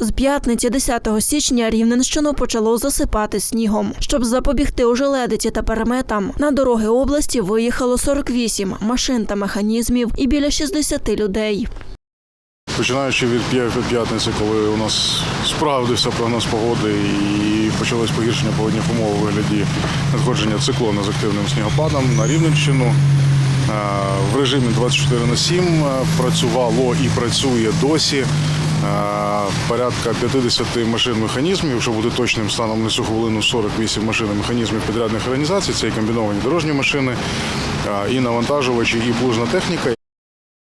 З п'ятниці 10 січня Рівненщину почало засипати снігом. Щоб запобігти ожеледиці та переметам, на дороги області виїхало 48 машин та механізмів і біля 60 людей. Починаючи від п'я- п'ятниці, коли у нас справдився прогноз погоди і почалось погіршення погодних умов у вигляді надходження циклону з активним снігопадом на Рівненщину. е, В режимі 24 на 7 е, працювало і працює досі порядка 50 машин механізмів, якщо бути точним станом на цю хвилину 48 машин механізмів підрядних організацій. Це і комбіновані дорожні машини, е, і навантажувачі, і плужна техніка.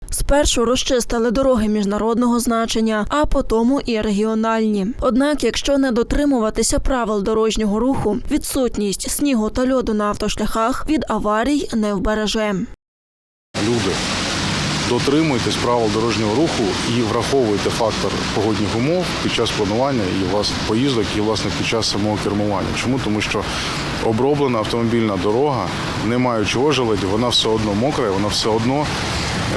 Спершу розчистили дороги міжнародного значення, а потім і регіональні. Однак, якщо не дотримуватися правил дорожнього руху, відсутність снігу та льоду на автошляхах від аварій не вбереже. Люди, дотримуйтесь правил дорожнього руху і враховуйте фактор погодних умов під час планування і власне поїздок, і власне під час самого кермування. Чому? Тому що оброблена автомобільна дорога, не маючи ожеледі, вона все одно мокра, вона все одно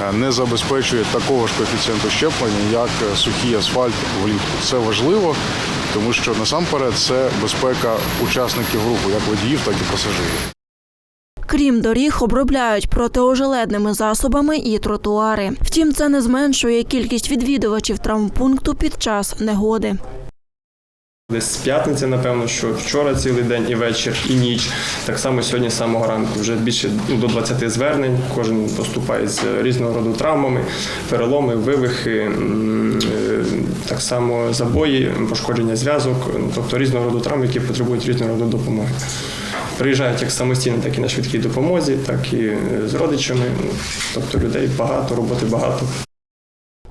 е, не забезпечує такого ж коефіцієнту щеплення, як е, сухий асфальт влітку. Це важливо, тому що насамперед це безпека учасників руху, як водіїв, так і пасажирів. Крім доріг, обробляють протиожеледними засобами і тротуари. Втім, це не зменшує кількість відвідувачів травмпункту під час негоди. Десь з п'ятниці, напевно, що вчора цілий день і вечір, і ніч. Так само сьогодні з самого ранку. Вже більше до 20 звернень. Кожен поступає з різного роду травмами, переломи, вивихи, е, так само забої, пошкодження зв'язок, тобто різного роду травм, які потребують різного роду допомоги. Приїжджають як самостійно, так і на швидкій допомозі, так і е, з родичами. Ну, Тобто людей багато, роботи багато.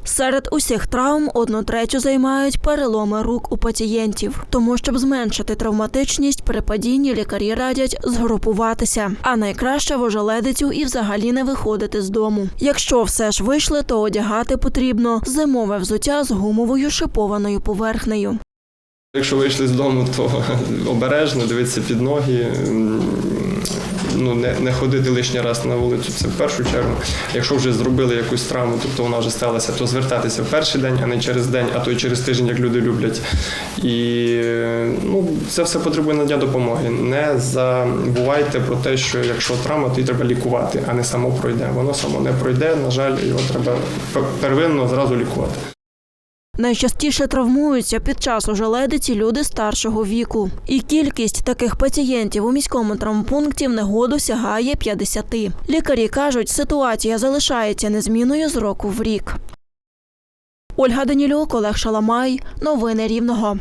Серед усіх травм одну третю займають переломи рук у пацієнтів. Тому, щоб зменшити травматичність, при падінні лікарі радять згрупуватися. А найкраще в ожеледицю і взагалі не виходити з дому. Якщо все ж вийшли, то одягати потрібно зимове взуття з гумовою шипованою поверхнею. Якщо вийшли з дому, то обережно дивитися під ноги, ну не, не ходити лишній раз на вулицю. Це в першу чергу. Якщо вже зробили якусь травму, тобто вона вже сталася, то звертатися в перший день, а не через день, а то й через тиждень, як люди люблять. І ну, це все потребує надання допомоги. Не забувайте про те, що якщо травма, то її треба лікувати, а не само пройде. Воно само не пройде. На жаль, його треба первинно зразу лікувати. Найчастіше травмуються під час ожеледиці люди старшого віку. І кількість таких пацієнтів у міському травмпункті в негоду сягає 50. Лікарі кажуть, ситуація залишається незмінною з року в рік. Ольга Данілюк, Олег Шаламай. Новини Рівного.